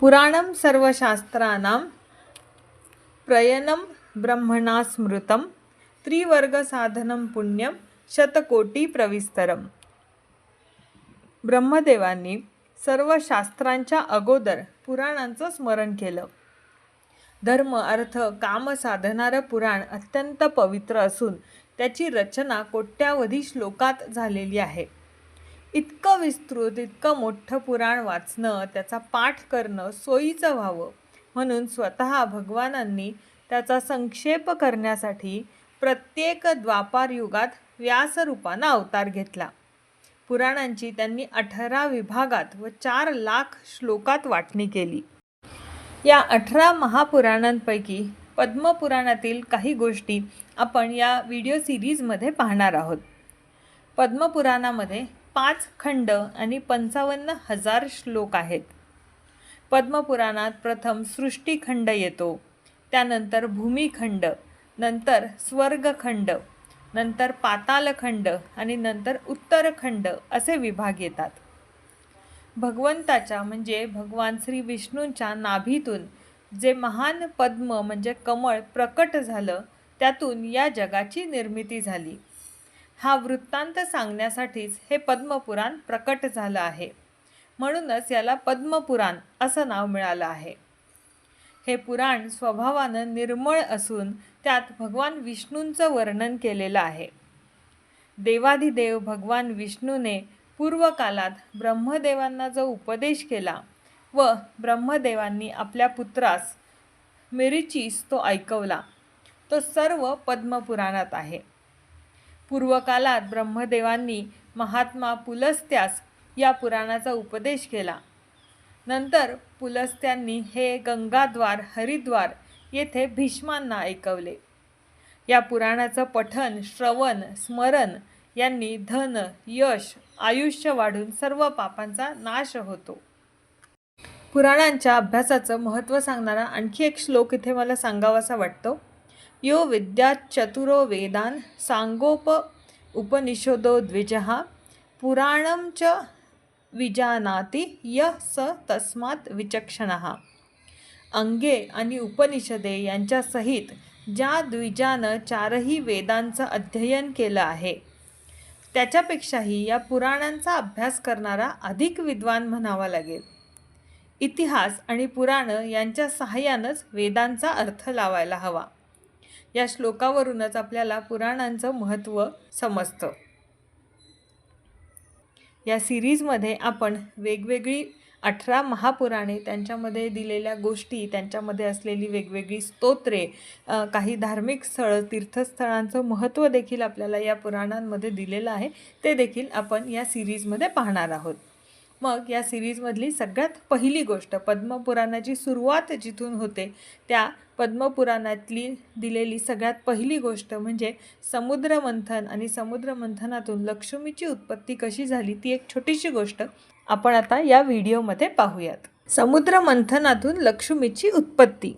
पुराणं सर्वशास्त्राणां प्रयनं ब्रह्मणा स्मृतं त्रिवर्गसाधनं पुण्यं शतकोटीप्रविस्तरं ब्रह्मदेवांनी सर्व शास्त्रांच्या अगोदर पुराणांचं स्मरण केलं. धर्म अर्थ काम साधणारं पुराण अत्यंत पवित्र असून त्याची रचना कोट्यावधी श्लोकात झालेली आहे. इतकं विस्तृत इतकं मोठं पुराण वाचणं त्याचा पाठ करणं सोयीचं व्हावं. म्हणून स्वतः भगवानांनी त्याचा संक्षेप करण्यासाठी प्रत्येक द्वापार युगात व्यासरूपानं अवतार घेतला. पुराणांची त्यांनी अठरा विभागात व चार लाख श्लोकात वाटणी केली. या अठरा महापुराणांपैकी पद्मपुराणातील काही गोष्टी आपण या व्हिडिओ सिरीजमध्ये पाहणार आहोत. पद्मपुराणामध्ये पाच खंड आणि पंचावन्न हजार श्लोक आहेत. पद्मपुराणात प्रथम सृष्टीखंड येतो. त्यानंतर भूमिखंड नंतर स्वर्गखंड नंतर पातालखंड आणि नंतर उत्तरखंड असे विभाग येतात. भगवंताच्या म्हणजे भगवान श्री विष्णूंच्या नाभीतून जे महान पद्म म्हणजे कमळ प्रकट झालं त्यातून या जगाची निर्मिती झाली. हा वृत्तांत सांगण्यासाठीच हे पद्मपुराण प्रकट झालं आहे. म्हणूनच याला पद्मपुराण असं नाव मिळालं आहे. हे पुराण स्वभावानं निर्मळ असून त्यात भगवान विष्णूंचं वर्णन केलेलं आहे. देवाधिदेव भगवान विष्णूने पूर्वकालात ब्रह्मदेवांना जो उपदेश केला व ब्रह्मदेवांनी आपल्या पुत्रास मेरिचीस तो ऐकवला तो सर्व पद्मपुराणात आहे. पूर्वकालात ब्रह्मदेवांनी महात्मा पुलस्त्यास या पुराणाचा उपदेश केला. नंतर पुलस्त्यांनी हे गंगाद्वार हरिद्वार येथे भीष्मांना ऐकवले. या पुराणाचं पठन श्रवण स्मरण यांनी धन यश आयुष्य वाढून सर्व पापांचा नाश होतो. पुराणांच्या अभ्यासाचं महत्त्व सांगणारा आणखी एक श्लोक इथे मला सांगावासा वाटतो. यो विद्याचतुरो वेदान सांगोप उपनिषदो द्विजः पुराणं च विजानाति यः स तस्मात् विचक्षणः। अंगे आणि उपनिषदे यांच्यासहित ज्या द्विजानं चारही वेदांचं अध्ययन केलं आहे त्याच्यापेक्षाही या पुराणांचा अभ्यास करणारा अधिक विद्वान म्हणावा लागेल. इतिहास आणि पुराणं यांच्या सहाय्यानंच वेदांचा अर्थ लावायला हवा. या श्लोकावरूनच आपल्याला पुराणांचं महत्त्व समजतं. या सिरीजमध्ये आपण वेगवेगळी अठरा महापुराणे त्यांच्यामध्ये दिलेल्या गोष्टी त्यांच्यामध्ये असलेली वेगवेगळी स्तोत्रे काही धार्मिक स्थळं तीर्थस्थळांचं महत्त्व देखील आपल्याला या पुराणांमध्ये दिलेलं आहे. ते देखील आपण या सिरीजमध्ये पाहणार आहोत. मग या सिरीजमधली सगळ्यात पहिली गोष्ट पद्मपुराणाची सुरुवात जिथून होते त्या पद्मपुराणातली दिलेली सगळ्यात पहिली गोष्ट म्हणजे समुद्रमंथन आणि समुद्रमंथनातून लक्ष्मीची उत्पत्ती कशी झाली ती एक छोटीशी गोष्ट आपण आता या व्हिडिओमध्ये पाहूयात. समुद्रमंथनातून लक्ष्मीची उत्पत्ती.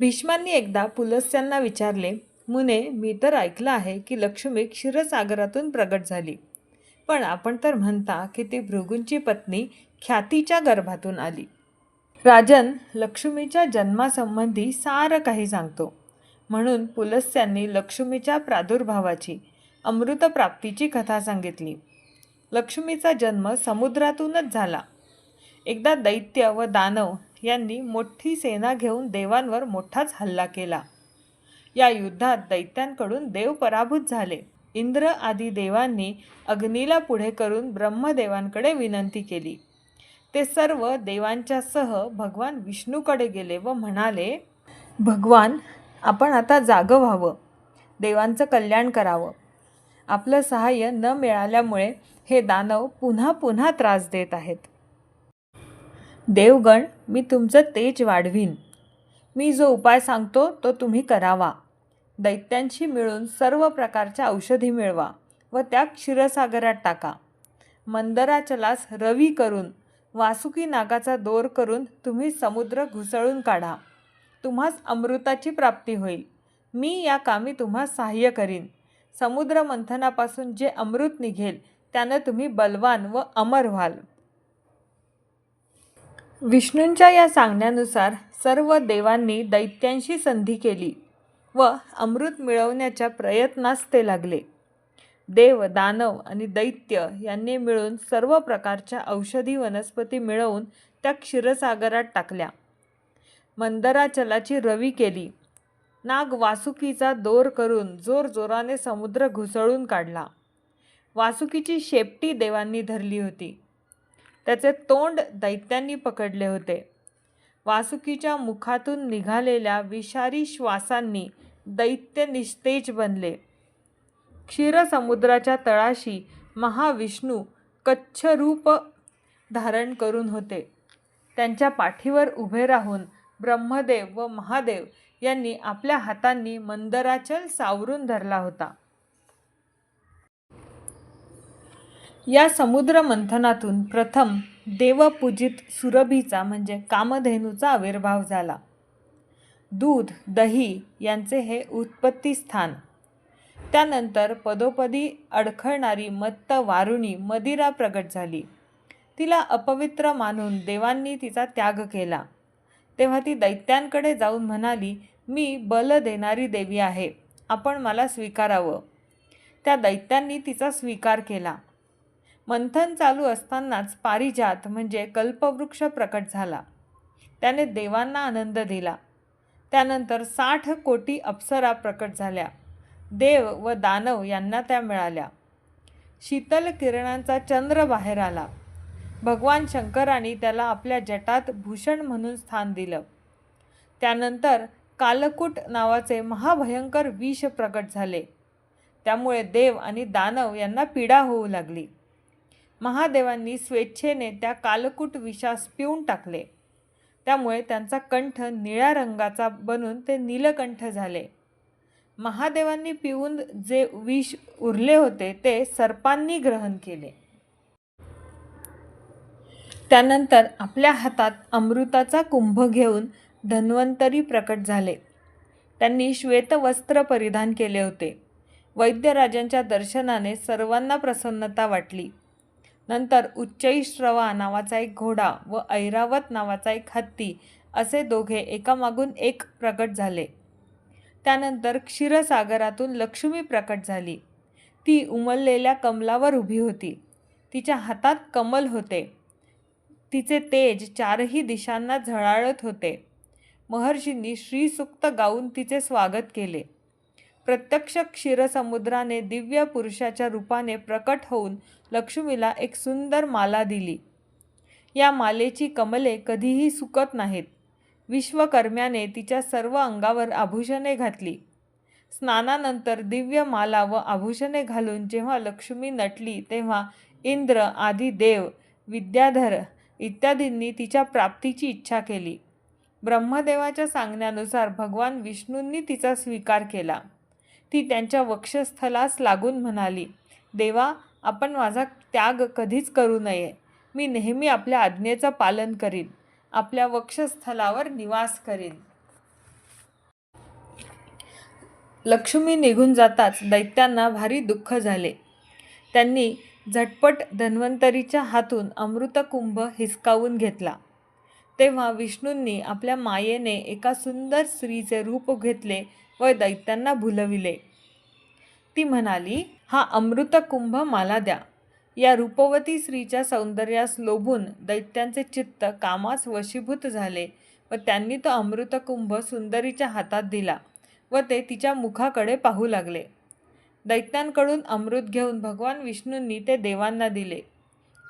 भीष्मांनी एकदा पुलस्यांना विचारले मुने मी तर ऐकलं आहे की लक्ष्मी क्षीरसागरातून प्रगट झाली. पण आपण तर म्हणता की ती भृगूंची पत्नी ख्यातीच्या गर्भातून आली. राजन लक्ष्मीच्या जन्मासंबंधी सारं काही सांगतो. म्हणून पुलस्त्यांनी लक्ष्मीच्या प्रादुर्भावाची अमृतप्राप्तीची कथा सांगितली. लक्ष्मीचा जन्म समुद्रातूनच झाला. एकदा दैत्य व दानव यांनी मोठी सेना घेऊन देवांवर मोठाच हल्ला केला. या युद्धात दैत्यांकडून देव पराभूत झाले. इंद्र आदी देवांनी अग्नीला पुढे करून ब्रह्मदेवांकडे विनंती केली. ते सर्व देवांच्या सह भगवान विष्णूकडे गेले व म्हणाले भगवान आपण आता जागं व्हावं देवांचं कल्याण करावं. आपलं सहाय्य न मिळाल्यामुळे हे दानव पुन्हा पुन्हा त्रास देत आहेत. देवगण मी तुमचं तेज वाढवीन. मी जो उपाय सांगतो तो तुम्ही करावा. दैत्यांशी मिळून सर्व प्रकारच्या औषधी मिळवा व त्या क्षीरसागरात टाका. मंदराचलास रवी करून वासुकी नागाचा दोर करून तुम्ही समुद्र घुसळून काढा. तुम्हास अमृताची प्राप्ती होईल. मी या कामी तुम्हा सहाय्य करीन. समुद्र मंथनापासून जे अमृत निघेल त्यानं तुम्ही बलवान व अमर व्हाल. विष्णूंच्या या सांगण्यानुसार सर्व देवांनी दैत्यांशी संधी केली व अमृत मिळवण्याच्या प्रयत्नास ते लागले. देव दानव आणि दैत्य यांनी मिळून सर्व प्रकारच्या औषधी वनस्पती मिळवून त्या क्षीरसागरात टाकल्या. मंदराचलाची रवी केली. नाग वासुकीचा दोर करून जोरजोराने समुद्र घुसळून काढला. वासुकीची शेपटी देवांनी धरली होती. त्याचे तोंड दैत्यांनी पकडले होते. वासुकीच्या मुखातून निघालेल्या विषारी श्वासांनी दैत्य निस्तेज बनले. क्षीरसमुद्राच्या तळाशी महाविष्णू कच्छरूप धारण करून होते. त्यांच्या पाठीवर उभे राहून ब्रह्मदेव व महादेव यांनी आपल्या हातांनी मंदराचल सावरून धरला होता. या समुद्र मंथनातून प्रथम देवपूजित सुरभीचा म्हणजे कामधेनूचा आविर्भाव झाला. दूध दही यांचे हे उत्पत्ती स्थान त्यानंतर पदोपदी अडखळणारी मत्त वारुणी मदिरा प्रगट झाली. तिला अपवित्र मानून देवांनी तिचा त्याग केला. तेव्हा ती दैत्यांकडे जाऊन म्हणाली मी बल देणारी देवी आहे. आपण मला स्वीकारावं. त्या दैत्यांनी तिचा स्वीकार केला. मंथन चालू असतानाच पारिजात म्हणजे कल्पवृक्ष प्रकट झाला. त्याने देवांना आनंद दिला. त्यानंतर साठ कोटी अप्सरा प्रकट झाल्या. देव व दानव यांना त्या मिळाल्या. शीतल किरणांचा चंद्र बाहेर आला. भगवान शंकरांनी त्याला आपल्या जटात भूषण म्हणून स्थान दिलं. त्यानंतर कालकूट नावाचे महाभयंकर विष प्रकट झाले. त्यामुळे देव आणि दानव यांना पीडा होऊ लागली. महादेवांनी स्वेच्छेने त्या कालकूट विषास पिऊन टाकले. त्यामुळे त्यांचा कंठ निळ्या रंगाचा बनून ते नीलकंठ झाले. महादेवांनी पिऊन जे विष उरले होते ते सर्पांनी ग्रहण केले. त्यानंतर आपल्या हातात अमृताचा कुंभ घेऊन धन्वंतरी प्रकट झाले. त्यांनी श्वेतवस्त्र परिधान केले होते. वैद्यराजांच्या दर्शनाने सर्वांना प्रसन्नता वाटली. नंतर उच्चैश्रवा नावाचा एक घोडा व ऐरावत नावाचा एक हत्ती असे दोघे एकामागून एक प्रकट झाले. त्यानंतर क्षीरसागरातून लक्ष्मी प्रकट झाली. ती उमललेल्या कमलावर उभी होती. तिच्या हातात कमल होते. तिचे तेज चारही दिशांना झळाळत होते. महर्षींनी श्रीसुक्त गाऊन तिचे स्वागत केले. प्रत्यक्ष क्षीरसमुद्राने दिव्य पुरुषाच्या रूपाने प्रकट होऊन लक्ष्मीला एक सुंदर माला दिली. या मालेची कमले कधीही सुकत नाहीत. विश्वकर्म्याने तिच्या सर्व अंगावर आभूषणे घातली. स्नानानंतर दिव्य माला व आभूषणे घालून जेव्हा लक्ष्मी नटली तेव्हा इंद्र आदी देव विद्याधर इत्यादींनी तिच्या प्राप्तीची इच्छा केली. ब्रह्मदेवाच्या सांगण्यानुसार भगवान विष्णूंनी तिचा स्वीकार केला. ती त्यांच्या वक्षस्थलास लागून म्हणाली देवा आपण माझा त्याग कधीच करू नये. मी नेहमी आपल्या आज्ञेचं पालन करीन. आपल्या वक्षस्थलावर निवास करेल लक्ष्मी निघून जाताच दैत्यांना भारी दुःख झाले. त्यांनी झटपट धन्वंतरीच्या हातून अमृतकुंभ हिसकावून घेतला. तेव्हा विष्णूंनी आपल्या मायेने एका सुंदर स्त्रीचे रूप घेतले व दैत्यांना भुलविले. ती म्हणाली हा अमृतकुंभ मला द्या. या रूपवती स्त्रीच्या सौंदर्यास लोभून दैत्यांचे चित्त कामास वशीभूत झाले व त्यांनी तो अमृतकुंभ सुंदरीच्या हातात दिला व ते तिच्या मुखाकडे पाहू लागले. दैत्यांकडून अमृत घेऊन भगवान विष्णूंनी ते देवांना दिले.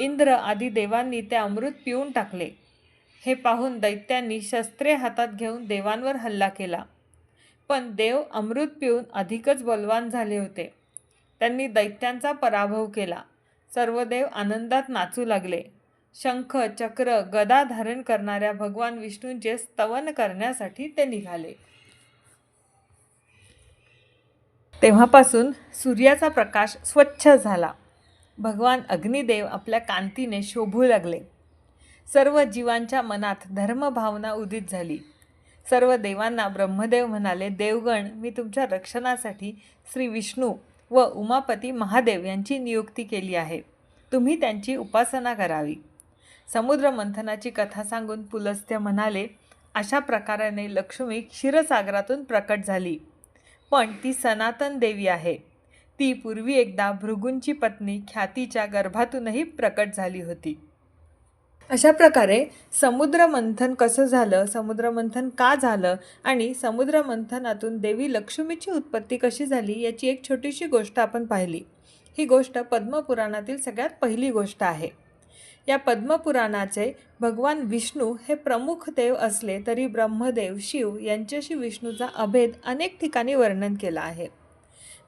इंद्र आदी देवांनी ते अमृत पिऊन टाकले. हे पाहून दैत्यांनी शस्त्रे हातात घेऊन देवांवर हल्ला केला. पण देव अमृत पिऊन अधिकच बलवान झाले होते. त्यांनी दैत्यांचा पराभव केला. सर्व देव आनंदात नाचू लागले. शंख चक्र गदा धारण करणाऱ्या भगवान विष्णूंचे स्तवन करण्यासाठी ते निघाले. तेव्हापासून सूर्याचा प्रकाश स्वच्छ झाला. भगवान अग्निदेव आपल्या कांतीने शोभू लागले. सर्व जीवांच्या मनात धर्मभावना उदित झाली. सर्व देवांना ब्रह्मदेव म्हणाले देवगण मी तुमच्या रक्षणासाठी श्री विष्णू व उमापती महादेव यांची नियुक्ती केली आहे. तुम्ही त्यांची उपासना करावी. समुद्र मंथनाची कथा सांगून पुलस्त्य म्हणाले अशा प्रकाराने लक्ष्मी क्षीरसागरातून प्रकट झाली. पण ती सनातन देवी आहे. ती पूर्वी एकदा भृगूंची पत्नी ख्यातीच्या गर्भातूनही प्रकट झाली होती. अशा प्रकारे समुद्रमंथन कसं झालं समुद्रमंथन का झालं आणि समुद्रमंथनातून देवी लक्ष्मीची उत्पत्ती कशी झाली याची एक छोटीशी गोष्ट आपण पाहिली. ही गोष्ट पद्मपुराणातील सगळ्यात पहिली गोष्ट आहे. या पद्मपुराणाचे भगवान विष्णू हे प्रमुख देव असले तरी ब्रह्मदेव शिव यांच्याशी विष्णूचा अभेद अनेक ठिकाणी वर्णन केला आहे.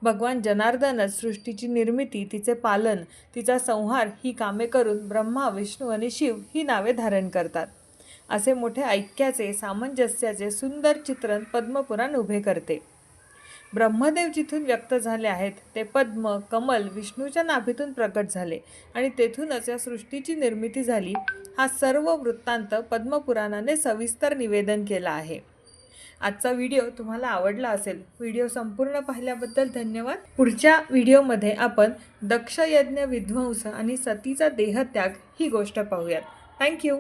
भगवान जनार्दनच सृष्टीची निर्मिती तिचे पालन तिचा संहार ही कामे करून ब्रह्मा विष्णू आणि शिव ही नावे धारण करतात. असे मोठे ऐक्याचे सामंजस्याचे सुंदर चित्रण पद्मपुराण उभे करते. ब्रह्मदेव जिथून व्यक्त झाले आहेत ते पद्म कमल विष्णूच्या नाभीतून प्रकट झाले आणि तेथूनच या सृष्टीची निर्मिती झाली. हा सर्व वृत्तांत पद्मपुराणाने सविस्तर निवेदन केला आहे. आजचा व्हिडिओ तुम्हाला आवडला असेल व्हिडिओ संपूर्ण पाहिल्याबद्दल धन्यवाद. पुढच्या व्हिडिओमध्ये आपण दक्षयज्ञ विध्वंस आणि सतीचा देहत्याग ही गोष्ट पाहूयात. थँक्यू